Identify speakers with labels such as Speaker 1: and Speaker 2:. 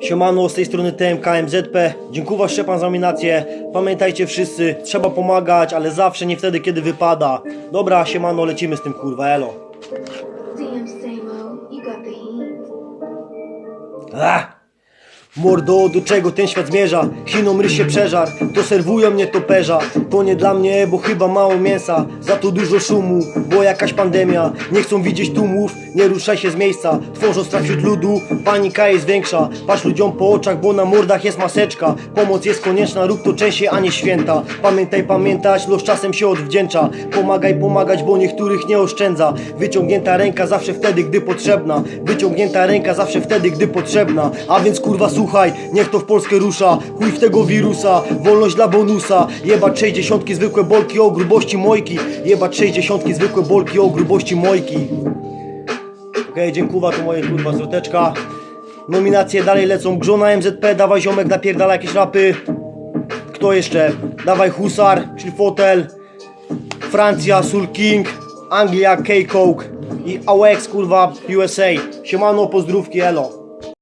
Speaker 1: Siemano, z tej strony TMK MZP. Dziękuję Szczepan za nominację. Pamiętajcie wszyscy, trzeba pomagać, ale zawsze nie wtedy, kiedy wypada. Dobra, siemano, lecimy z tym kurwa, elo. Ach! Mordo, do czego ten świat zmierza? Chinom ryż się przeżar, to serwują mnie toperza To nie dla mnie, bo chyba mało mięsa Za to dużo szumu, bo jakaś pandemia. Nie chcą widzieć tłumów, nie ruszaj się z miejsca. Tworzą strach wśród ludu, panika jest większa. Patrz ludziom po oczach, bo na mordach jest maseczka. Pomoc jest konieczna, rób to częściej, a nie święta. Pamiętaj pamiętać, los czasem się odwdzięcza. Pomagaj pomagać, bo niektórych nie oszczędza. Wyciągnięta ręka zawsze wtedy, gdy potrzebna. Wyciągnięta ręka zawsze wtedy, gdy potrzebna. A więc kurwa słuchaj, niech to w Polskę rusza. Chuj w tego wirusa, wolność dla bonusa. Jebać sześćdziesiątki zwykłe bolki o grubości mojki. Jebać sześćdziesiątki zwykłe bolki o grubości mojki. Okej, dziękuję, to moje kurwa zwroteczka Nominacje dalej lecą. Grzona MZP, dawaj ziomek, napierdala jakieś rapy. Kto jeszcze? Dawaj Husar, czyli Fotel. Francja, Soul King. Anglia, K-Coke. I AWEX, kurwa, USA Siemano, pozdrówki, elo